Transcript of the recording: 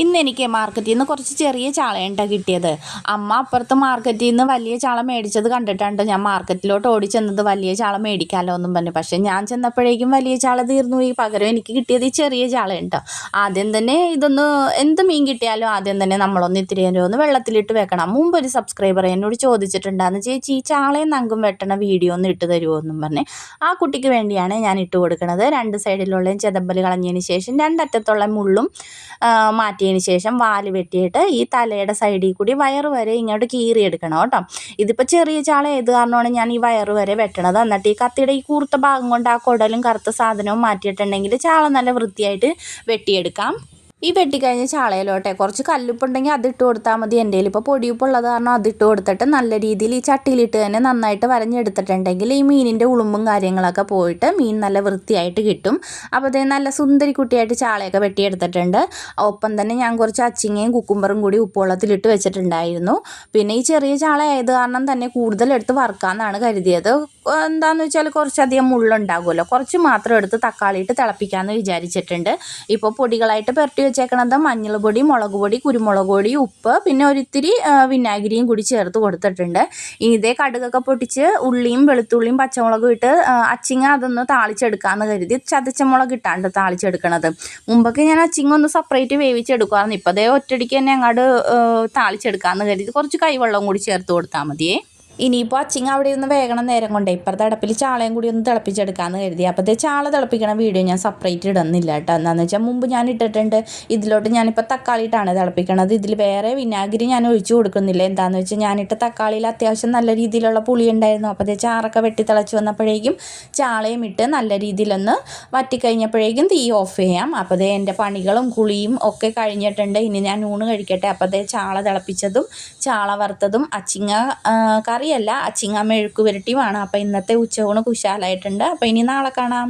ഇന്ന് എനിക്ക് മാർക്കറ്റിൽ നിന്ന് കുറച്ച് ചെറിയ ചാളയുണ്ടാ കിട്ടിയത്. അമ്മ അപ്പുറത്ത് മാർക്കറ്റിൽ നിന്ന് വലിയ ചാള മേടിച്ചത് കണ്ടിട്ടുണ്ട് ഞാൻ മാർക്കറ്റിലോട്ട് ഓടി ചെന്നത്. വലിയ ചാള മേടിക്കാമല്ലോ എന്നും പറഞ്ഞു. പക്ഷേ ഞാൻ ചെന്നപ്പോഴേക്കും വലിയ ചാള തീർന്നു ഈ പകരം എനിക്ക് കിട്ടിയത് ഈ ചെറിയ ചാളയുണ്ട് ആദ്യം തന്നെ ഇതൊന്ന് എന്ത് മീൻ കിട്ടിയാലും ആദ്യം തന്നെ നമ്മളൊന്ന് ഇത്തിരി ഒന്ന് വെള്ളത്തിലിട്ട് വെക്കണം. മുമ്പ് ഒരു സബ്സ്ക്രൈബർ എന്നോട് ചോദിച്ചിട്ടുണ്ടായിരുന്നു ചേച്ചി ഈ ചാളയും നങ്കും വെട്ടണ വീഡിയോ ഒന്ന് ഇട്ട് തരുമോ എന്നും പറഞ്ഞ്. ആ കുട്ടിക്ക് വേണ്ടിയാണ് ഞാൻ ഇട്ട് കൊടുക്കുന്നത് രണ്ട് സൈഡിലുള്ള ചെതമ്പൽ കളഞ്ഞതിന് ശേഷം രണ്ടറ്റത്തുള്ള മുള്ളും ആ, മാറ്റിയതിന് ശേഷം വാൽ വെട്ടിയിട്ട് ഈ തലയുടെ സൈഡിൽ കൂടി വയറ് വരെ ഇങ്ങോട്ട് കീറിയെടുക്കണം കേട്ടോ. ഇതിപ്പോൾ ചെറിയ ചാള ഏത് കാരണമാണ് ഞാൻ ഈ വയറ് വരെ വെട്ടണത്? എന്നിട്ട് ഈ കത്തിയുടെ ഈ കൂർത്ത ഭാഗം കൊണ്ട് ആ കുടലും കറുത്ത സാധനവും മാറ്റിയിട്ടുണ്ടെങ്കിൽ ചാള നല്ല വൃത്തിയായിട്ട് വെട്ടിയെടുക്കാം. ഈ വെട്ടിക്കഴിഞ്ഞ ചാളയിലോട്ടെ കുറച്ച് കല്ലുപ്പുണ്ടെങ്കിൽ അതിട്ട് കൊടുത്താൽ മതി. എന്റെ ഇപ്പോൾ പൊടിയുപ്പുള്ളത് കാരണം അതിട്ട് കൊടുത്തിട്ട് നല്ല രീതിയിൽ ഈ ചട്ടിയിലിട്ട് തന്നെ നന്നായിട്ട് വരഞ്ഞെടുത്തിട്ടുണ്ടെങ്കിൽ ഈ മീനിന്റെ ഉളുമ്പും കാര്യങ്ങളൊക്കെ പോയിട്ട് മീൻ നല്ല വൃത്തിയായിട്ട് കിട്ടും. അപ്പോൾ അതേ നല്ല സുന്ദരി കുട്ടിയായിട്ട് ചാളയൊക്കെ വെട്ടിയെടുത്തിട്ടുണ്ട്. ഒപ്പം തന്നെ ഞാൻ കുറച്ച് അച്ചിങ്ങയും കുക്കുംബറും കൂടി ഉപ്പുവെള്ളത്തിലിട്ട് വെച്ചിട്ടുണ്ടായിരുന്നു. പിന്നെ ഈ ചെറിയ ചാള ആയത് കാരണം തന്നെ കൂടുതലെടുത്ത് വറുക്കാമെന്നാണ് കരുതിയത്. എന്താണെന്ന് വെച്ചാൽ കുറച്ചധികം മുള്ളുണ്ടാകുമല്ലോ. കുറച്ച് മാത്രം എടുത്ത് തക്കാളി ഇട്ട് തിളപ്പിക്കാമെന്ന് വിചാരിച്ചിട്ടുണ്ട്. ഇപ്പോൾ പൊടികളായിട്ട് പുരട്ടി വെച്ചേക്കണത് മഞ്ഞൾ പൊടി മുളക് പൊടി കുരുമുളക് പൊടി ഉപ്പ് പിന്നെ ഒരിത്തിരി വിനാഗിരിയും കൂടി ചേർത്ത് കൊടുത്തിട്ടുണ്ട്. ഇനി ഇതേ കടുകൊക്കെ പൊട്ടിച്ച് ഉള്ളിയും വെളുത്തുള്ളിയും പച്ചമുളകും ഇട്ട് അച്ചിങ്ങ അതൊന്ന് താളിച്ചെടുക്കാമെന്ന് കരുതി ചതച്ച മുളക് ഇട്ടാണ്ട് താളിച്ചെടുക്കണത്. മുമ്പൊക്കെ ഞാൻ അച്ചിങ്ങ ഒന്ന് സെപ്പറേറ്റ് വേവിച്ചെടുക്കുമായിരുന്നു ഇപ്പോൾ അതേ ഒറ്റടിക്ക് തന്നെ അങ്ങോട്ട് താളിച്ചെടുക്കാമെന്ന് കരുതി കുറച്ച് കൈവെള്ളം കൂടി ചേർത്ത് കൊടുത്താൽ മതിയേ. ഇനിയിപ്പോൾ അച്ചിങ് അവിടെ ഒന്ന് വേഗണം നേരം കൊണ്ടേ. ഇപ്പുറത്തെ അടുപ്പിൽ ചാളയും കൂടി ഒന്ന് തിളപ്പിച്ചെടുക്കാമെന്ന് കരുതി. അപ്പോഴത്തെ ചാള തിളപ്പിക്കണ വീഡിയോ ഞാൻ സെപ്പറേറ്റ് ഇടുന്നില്ല കേട്ടോ. എന്താണെന്ന് വെച്ചാൽ മുമ്പ് ഞാൻ ഇട്ടിട്ടുണ്ട്. ഇതിലോട്ട് ഞാനിപ്പോൾ തക്കാളി ഇട്ടാണ് തിളപ്പിക്കണത്. ഇതിൽ വേറെ വിനാഗിരി ഞാൻ ഒഴിച്ചു കൊടുക്കുന്നില്ല. എന്താണെന്ന് വെച്ചാൽ ഞാനിട്ട തക്കാളിയിൽ അത്യാവശ്യം നല്ല രീതിയിലുള്ള പുളി ഉണ്ടായിരുന്നു. അപ്പോഴത്തെ ചാറൊക്കെ വെട്ടി തിളച്ച് വന്നപ്പോഴേക്കും ചാളയും ഇട്ട് നല്ല രീതിയിലൊന്ന് വറ്റിക്കഴിഞ്ഞപ്പോഴേക്കും തീ ഓഫ് ചെയ്യാം. അപ്പോഴത്തെ എന്റെ പണികളും കുളിയും ഒക്കെ കഴിഞ്ഞിട്ടുണ്ട്. ഇനി ഞാൻ ഊണ് കഴിക്കട്ടെ. അപ്പോഴത്തെ ചാള തിളപ്പിച്ചതും ചാള വറുത്തതും അച്ചിങ്ങ ആ, കറിയല്ല അച്ചിങ്ങ മെഴുക്ക് പുരട്ടിയുമാണ് അപ്പോൾ ഇന്നത്തെ ഉച്ചയൂണ് കുശാലായിട്ടുണ്ട്. അപ്പോൾ ഇനി നാളെ കാണാം.